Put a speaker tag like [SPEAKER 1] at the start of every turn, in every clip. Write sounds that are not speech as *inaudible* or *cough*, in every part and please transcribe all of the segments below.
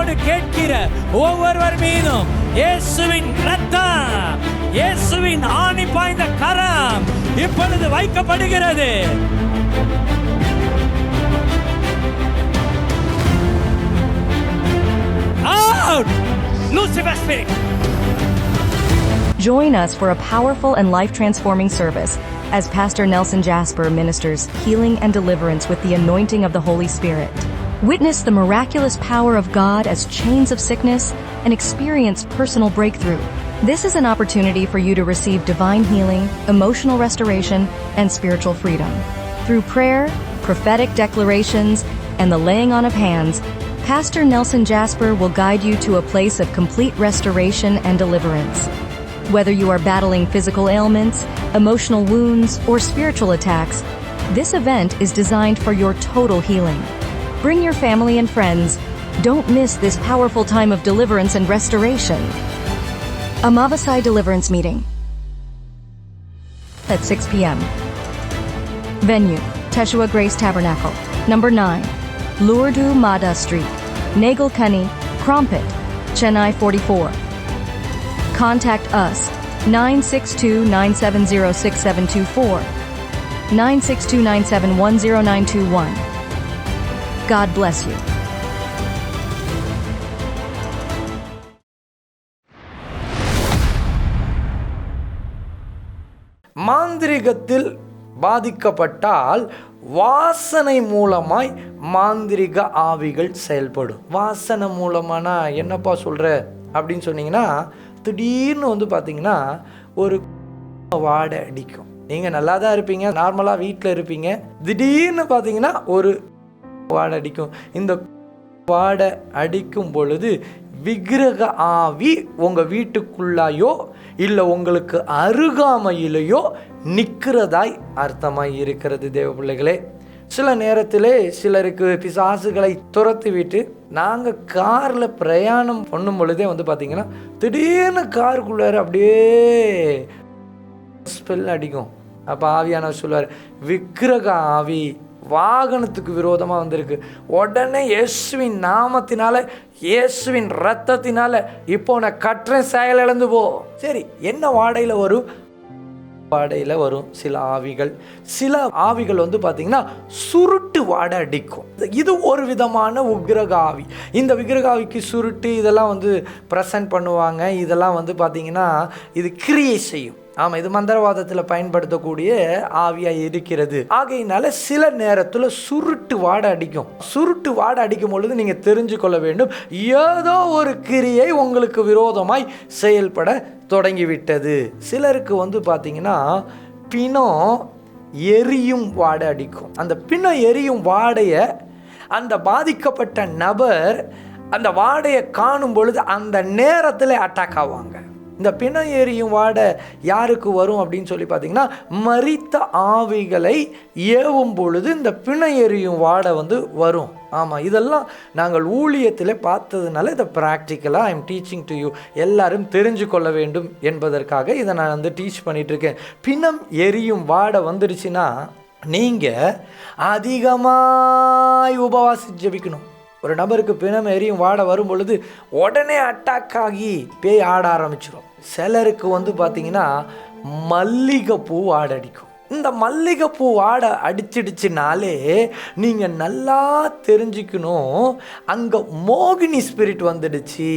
[SPEAKER 1] வாஞ்சையோடு கேட்கிற ஒவ்வொருவர் மீதும் இயேசுவின் ரத்தம் இயேசுவின் ஆணி பாய்ந்த கரம் இப்பொழுது வைக்கப்படுகிறது Out! Lucifer spirit!
[SPEAKER 2] Join us for a powerful and life transforming service as Pastor Nelson Jasper ministers healing and deliverance with the anointing of the Holy Spirit. Witness the miraculous power of God as chains of sickness and experience personal breakthrough. This is an opportunity for you to receive divine healing, emotional restoration, and spiritual freedom. Through prayer, prophetic declarations, and the laying on of hands, Pastor Nelson Jasper will guide you to a place of complete restoration and deliverance. Whether you are battling physical ailments, emotional wounds, or spiritual attacks, this event is designed for your total healing. Bring your family and friends. Don't miss this powerful time of deliverance and restoration. Amavasai Deliverance Meeting at 6 p.m. Venue Teshua Grace Tabernacle, number 9, Lourdes Mada Street, Nagelkani, Crompit, Chennai 44. Contact us 962 970 God bless you.
[SPEAKER 3] மாந்திரிகத்தில் பாதிக்கப்பட்டால் வாசனை மூலமாய் மாந்திரிக ஆவிகள் செயல்படும். வாசனை மூலமானா என்னப்பா சொல்கிற அப்படின்னு சொன்னீங்கன்னா திடீர்னு வந்து பார்த்தீங்கன்னா ஒரு *laughs* வாடை அடிக்கும். நீங்கள் நல்லா தான் இருப்பீங்க நார்மலாக வீட்டில் இருப்பீங்க. திடீர்னு பார்த்தீங்கன்னா ஒரு வாடை அடிக்கும் இந்த வாடை அடிக்கும் பொழுது விக்கிரக ஆவி உங்கள் வீட்டுக்குள்ளாயோ இல்லை உங்களுக்கு அருகாமையிலேயோ நிற்கிறதாய் அர்த்தமாக இருக்கிறது தேவ பிள்ளைகளே சில நேரத்திலே சிலருக்கு பிசாசுகளை துரத்தி விட்டு நாங்கள் காரில் பிரயாணம் பண்ணும் பொழுதே வந்து பார்த்திங்கன்னா திடீர்னு காருக்குள்ளார அப்படியே ஸ்பெல் அடிக்கும். அப்போ ஆவியானவர் சொல்லுவார் விக்கிரக ஆவி. வாகனத்துக்கு விரோதமாக வந்திருக்கு. உடனே இயேசுவின் நாமத்தினால இயேசுவின் ரத்தத்தினால இப்போ நான் கட்டுறேன் செயல் இழந்து போ. சரி என்ன வாடையில் வரும்? வாடையில் வரும் சில ஆவிகள். சில ஆவிகள் வந்து பார்த்திங்கன்னா சுருட்டு வாடை அடிக்கும். இது ஒரு விதமான உக்கிரக ஆவி. இந்த விக்கிரக ஆவிக்கு சுருட்டு இதெல்லாம் வந்து ப்ரெசன்ட் பண்ணுவாங்க. இதெல்லாம் வந்து பார்த்திங்கன்னா இது கிரியை செய்யும். ஆமாம் இது மந்திரவாதத்தில் பயன்படுத்தக்கூடிய ஆவியாக இருக்கிறது. ஆகையினால சில நேரத்தில் சுருட்டு வாடை அடிக்கும். சுருட்டு வாடை அடிக்கும் பொழுது நீங்கள் தெரிஞ்சு கொள்ள வேண்டும் ஏதோ ஒரு கிரியை உங்களுக்கு விரோதமாய் செயல்பட தொடங்கிவிட்டது. சிலருக்கு வந்து பார்த்திங்கன்னா பிணம் எரியும் வாடை அடிக்கும். அந்த பிணம் எரியும் வாடையை அந்த பாதிக்கப்பட்ட நபர் அந்த வாடையை காணும் பொழுது அந்த நேரத்தில் அட்டாக் ஆவாங்க. இந்த பிணம் எரியும் வாடை யாருக்கு வரும் அப்படின்னு சொல்லி பார்த்தீங்கன்னா மறித்த ஆவிகளை ஏவும் பொழுது இந்த பிணம் எரியும் வாடை வந்து வரும். ஆமாம் இதெல்லாம் நாங்கள் ஊழியத்தில் பார்த்ததுனால இதை ப்ராக்டிக்கலாக I am teaching to you எல்லாரும் தெரிஞ்சு கொள்ள வேண்டும் என்பதற்காக இதை நான் வந்து டீச் பண்ணிகிட்ருக்கேன் பிணம் எரியும் வாடை வந்துடுச்சுன்னா நீங்கள் அதிகமாய் உபவாசி ஜபிக்கணும். ஒரு நபருக்கு பிணம் எரியும் வாட வரும் பொழுது உடனே அட்டாக் ஆகி பேய் ஆட ஆரம்பிச்சிடும் சிலருக்கு வந்து பார்த்தீங்கன்னா மல்லிகைப்பூ வாட அடிக்கும். இந்த மல்லிகைப்பூ வாட அடிச்சிடுச்சுனாலே நீங்கள் நல்லா தெரிஞ்சுக்கணும். அங்கே மோகினி ஸ்பிரிட் வந்துடுச்சு.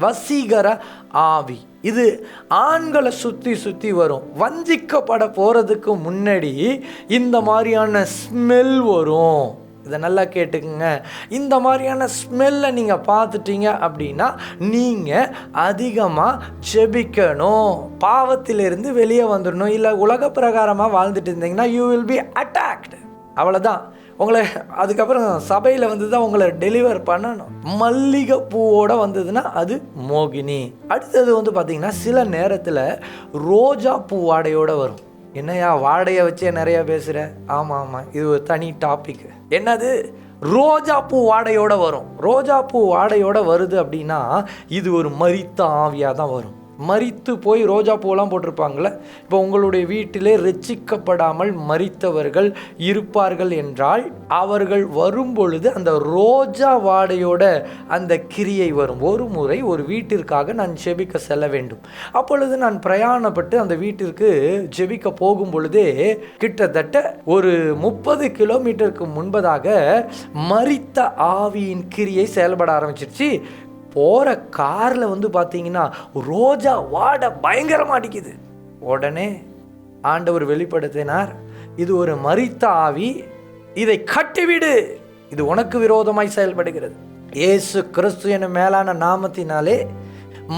[SPEAKER 3] வசீகர ஆவி. இது ஆண்களை சுற்றி சுற்றி வரும். வஞ்சிக்கப்பட போகிறதுக்கு முன்னாடி இந்த மாதிரியான ஸ்மெல் வரும். இதை நல்லா கேட்டுக்குங்க. இந்த மாதிரியான ஸ்மெல்லை நீங்கள் பார்த்துட்டீங்க அப்படின்னா நீங்கள் அதிகமாக ஜெபிக்கணும் பாவத்திலிருந்து வெளியே வந்துடணும் இல்லை உலக பிரகாரமாக வாழ்ந்துட்டு இருந்தீங்கன்னா யூ வில் பி அட்டாக்டு அவ்வளோதான் உங்களை அதுக்கப்புறம் சபையில் வந்து தான் உங்களை டெலிவர் பண்ணணும். மல்லிகை பூவோட வந்ததுன்னா அது மோகினி. அடுத்தது வந்து பார்த்திங்கன்னா சில நேரத்தில் ரோஜா பூ வாடையோட வரும். என்னையா வாடையை வச்சே நிறைய பேசுகிற ஆமாம் ஆமாம் இது ஒரு தனி டாபிக் என்னது? ரோஜா பூ வாடையோட வரும். ரோஜா பூ வாடையோட வருது அப்படின்னா இது ஒரு மரித்த ஆவியாக தான் வரும். மறித்து போய் ரோஜா பூலாம் போட்டிருப்பாங்களே இப்போ உங்களுடைய வீட்டிலே ரச்சிக்கப்படாமல் மறித்தவர்கள் இருப்பார்கள் என்றால் அவர்கள் வரும்பொழுது அந்த ரோஜா வாடையோட அந்த கிரியை வரும். ஒரு முறை ஒரு வீட்டிற்காக நான் ஜெபிக்க செல்ல வேண்டும். அப்பொழுது நான் பிரயாணப்பட்டு அந்த வீட்டிற்கு ஜெபிக்க போகும் பொழுதே கிட்டத்தட்ட ஒரு முப்பது கிலோமீட்டருக்கு முன்பதாக மறித்த ஆவியின் கிரியை செயல்பட ஆரம்பிச்சிருச்சு. போகிற காரில் வந்து பார்த்தீங்கன்னா ரோஜா வாட பயங்கரமாக அடிக்குது. உடனே ஆண்டவர் வெளிப்படுத்தினார் இது ஒரு மரித்த ஆவி இதை கட்டிவிடு. இது உனக்கு விரோதமாய் செயல்படுகிறது. இயேசு கிறிஸ்து என மேலான நாமத்தினாலே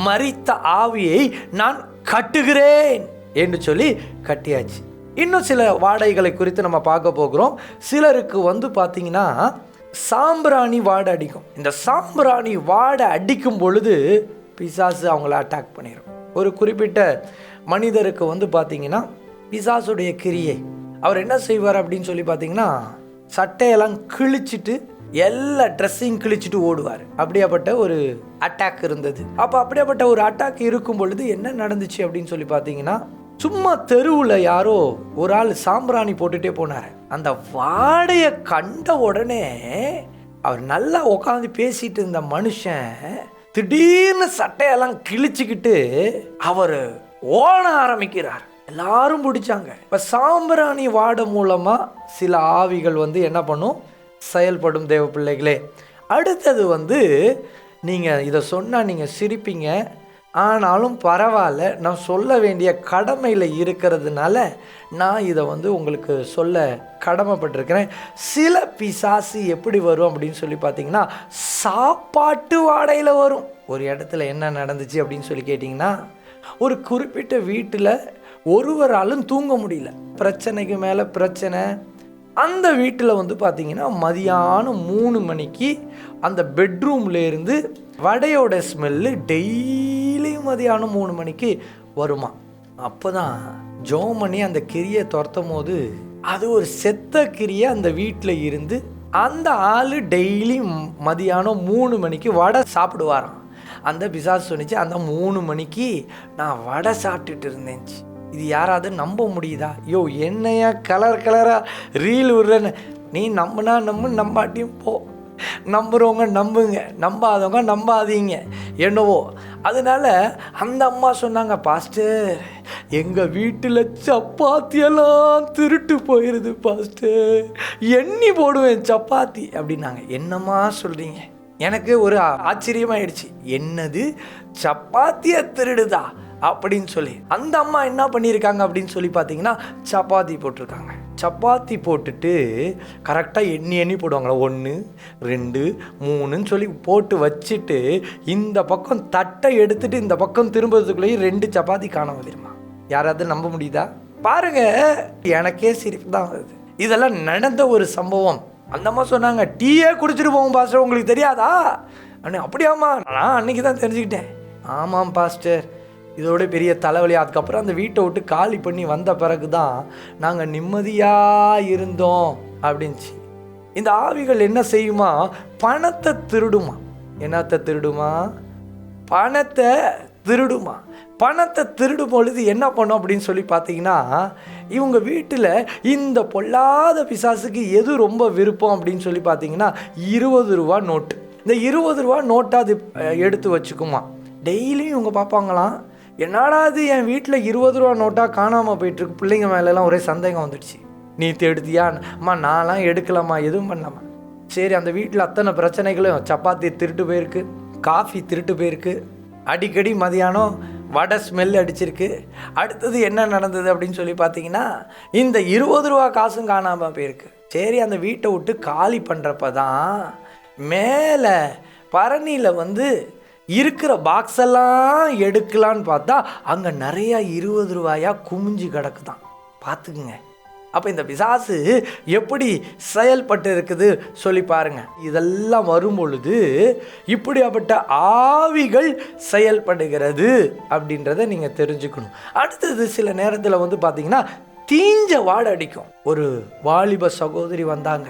[SPEAKER 3] மரித்த ஆவியை நான் கட்டுகிறேன் என்று சொல்லி கட்டியாச்சு. இன்னும் சில வாடைகளை குறித்து நம்ம பார்க்க போகிறோம். சிலருக்கு வந்து பார்த்தீங்கன்னா சாம்பிராணி வாடை அடிக்கும். இந்த சாம்பிராணி வாடை அடிக்கும் பொழுது பிசாசு அவங்கள அட்டாக் பண்ணிடும் ஒரு குறிப்பிட்ட மனிதருக்கு வந்து பார்த்தீங்கன்னா பிசாசுடைய கிரியை அவர் என்ன செய்வார் அப்படின்னு சொல்லி பார்த்தீங்கன்னா சட்டையெல்லாம் கிழிச்சிட்டு எல்லா ட்ரெஸ்ஸையும் கிழிச்சிட்டு ஓடுவார். அப்படியாப்பட்ட ஒரு அட்டாக் இருந்தது. அப்போ அப்படியாப்பட்ட ஒரு அட்டாக் இருக்கும் பொழுது என்ன நடந்துச்சு அப்படின்னு சொல்லி பார்த்தீங்கன்னா சும்மா தெருவில் யாரோ ஒரு ஆள் சாம்பிராணி போட்டுட்டே போனார். அந்த வாடையை கண்ட உடனே அவர் நல்லா உட்காந்து பேசிட்டு இருந்த மனுஷன் திடீர்னு சட்டையெல்லாம் கிழிச்சுக்கிட்டு அவர் ஓட ஆரம்பிக்கிறார். எல்லாரும் பிடிச்சாங்க. இப்போ சாம்பிராணி வாடை மூலமாக சில ஆவிகள் வந்து என்ன பண்ணும்? செயல்படும் தேவ பிள்ளைகளே அடுத்தது வந்து நீங்கள் இதை சொன்னால் நீங்கள் சிரிப்பீங்க. ஆனாலும் பரவாயில்ல நான் சொல்ல வேண்டிய கடமையில் இருக்கிறதுனால நான் இதை வந்து உங்களுக்கு சொல்ல கடமைப்பட்டிருக்கிறேன். சில பிசாசு எப்படி வரும் அப்படின்னு சொல்லி பார்த்தீங்கன்னா சாப்பாட்டு வாடையில் வரும். ஒரு இடத்துல என்ன நடந்துச்சு அப்படின்னு சொல்லி கேட்டிங்கன்னா ஒரு குறிப்பிட்ட வீட்டில் ஒருவராலும் தூங்க முடியல. பிரச்சனைக்கு மேலே பிரச்சனை. அந்த வீட்டில் வந்து பார்த்திங்கன்னா மதியானம் மூணு மணிக்கு அந்த பெட்ரூம்லேருந்து வடையோட ஸ்மெல்லு டெய்லியும் மதியானம் மூணு மணிக்கு வருமா. அப்போ தான் ஜோமணி அந்த கிரியை துரத்தும் போது அது ஒரு செத்த கிரியை அந்த வீட்டில் இருந்து அந்த ஆள் டெய்லி மதியானம் மூணு மணிக்கு வடை சாப்பிடுவாராம். அந்த பிசாஸ் சொன்னிச்சு அந்த மூணு மணிக்கு நான் வடை சாப்பிட்டுட்டு இருந்தேன்ச்சு இது யாராவது நம்ப முடியுதா? யோ என்னையா கலர் கலராக ரீல் விடுறேன்னு. நீ நம்பினா நம்பு நம்பாட்டியும் போ. நம்புகிறவங்க நம்புங்க நம்பாதவங்க நம்பாதீங்க. என்னவோ? அதனால அந்த அம்மா சொன்னாங்க பாஸ்டர் எங்கள் வீட்டில் சப்பாத்தியெல்லாம் திருட்டு போயிடுது பாஸ்டர். எண்ணி போடுவேன் சப்பாத்தி. அப்படின்னாங்க. என்னம்மா சொல்கிறீங்க எனக்கு ஒரு ஆச்சரியமாயிடுச்சு. என்னது? சப்பாத்தியை திருடுதா? அப்படின்னு சொல்லி. அந்த அம்மா என்ன பண்ணியிருக்காங்க அப்படின்னு சொல்லி பார்த்தீங்கன்னா சப்பாத்தி போட்டிருக்காங்க. சப்பாத்தி போட்டுட்டு கரெக்டாக எண்ணி எண்ணி போடுவாங்களா? ஒன்று ரெண்டு மூணுன்னு சொல்லி போட்டு வச்சுட்டு இந்த பக்கம் தட்டை எடுத்துட்டு இந்த பக்கம் திரும்புறதுக்குள்ளேயும் ரெண்டு சப்பாத்தி காணாம தெரியுமா யாராவது நம்ப முடியுதா? பாருங்க எனக்கே சிரிப்பு தான் வருது. இதெல்லாம் நடந்த ஒரு சம்பவம். அந்த அம்மா சொன்னாங்க டீயே குடிச்சிட்டு போவோம் பாஸ்டர். உங்களுக்கு தெரியாதா? அண்ணே அப்படியாம்மா. நான் அன்னைக்கு தான் தெரிஞ்சுக்கிட்டேன். ஆமாம் பாஸ்டர். இதோட பெரிய தலைவலி. அதுக்கப்புறம் அந்த வீட்டை விட்டு காலி பண்ணி வந்த பிறகு தான் நாங்கள் நிம்மதியாக இருந்தோம் அப்படின்ச்சு. இந்த ஆவிகள் என்ன செய்யுமா? பணத்தை திருடுமா. என்னத்தை திருடுமா? பணத்தை திருடுமா. பணத்தை திருடும் பொழுது என்ன பண்ணும் அப்படின்னு சொல்லி பார்த்தீங்கன்னா இவங்க வீட்டில் இந்த பொல்லாத பிசாசுக்கு எது ரொம்ப விருப்பம் அப்படின்னு சொல்லி பார்த்தீங்கன்னா இருபது ரூபா நோட்டு. இந்த இருபது ரூபா நோட்டை அது எடுத்து வச்சுக்குமா. டெய்லியும் இவங்க பார்ப்பாங்களாம் என்னடா இது? என் வீட்டில் இருபது ரூபா நோட்டாக காணாமல் போயிட்டுருக்கு. பிள்ளைங்க மேலெல்லாம் ஒரே சந்தேகம் வந்துடுச்சு. நீ எடுத்தியா? அம்மா நான்லாம் எடுக்கலாமா எதுவும் பண்ணலாமா சரி அந்த வீட்டில் அத்தனை பிரச்சனைகளும் சப்பாத்தி திருட்டு போயிருக்கு காஃபி திருட்டு போயிருக்கு. அடிக்கடி மதியானம் வடை ஸ்மெல் அடிச்சிருக்கு. அடுத்தது என்ன நடந்தது அப்படின்னு சொல்லி பார்த்தீங்கன்னா இந்த இருபது ரூபா காசும் காணாமல் போயிருக்கு. சரி அந்த வீட்டை விட்டு காலி பண்ணுறப்ப தான் மேலே பரணியில் வந்து இருக்கிற பாக்ஸ் எல்லாம் எடுக்கலான்னு பார்த்தா அங்கே நிறையா இருபது ரூபாயா குமிஞ்சு கிடக்குதான். பார்த்துக்குங்க. அப்போ இந்த பிசாசு எப்படி செயல்பட்டு இருக்குது சொல்லி பாருங்க. இதெல்லாம் வரும் பொழுது இப்படியாப்பட்ட ஆவிகள் செயல்படுகிறது அப்படின்றத நீங்கள் தெரிஞ்சுக்கணும். அடுத்தது சில நேரத்தில் வந்து பார்த்தீங்கன்னா தீஞ்ச வாடை அடிக்கும். ஒரு வாலிப சகோதரி வந்தாங்க.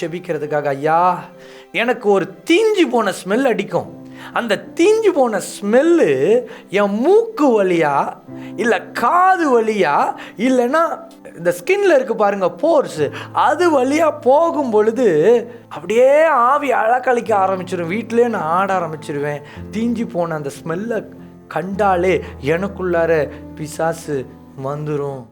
[SPEAKER 3] செபிக்கிறதுக்காக ஐயா எனக்கு ஒரு தீஞ்சு போன ஸ்மெல் அடிக்கும். அந்த தீஞ்சு போன ஸ்மெல்லு என் மூக்கு வழியா இல்லை காது வழியா இல்லைன்னா இந்த ஸ்கின்ல இருக்கு பாருங்க போர்ஸ். அது வழியா போகும் பொழுது அப்படியே ஆவி அழக்கழிக்க ஆரம்பிச்சிடும் வீட்டிலே நான் ஆட ஆரம்பிச்சிருவேன். தீஞ்சு போன அந்த ஸ்மெல்லை கண்டாலே எனக்குள்ளார பிசாசு வந்துடும்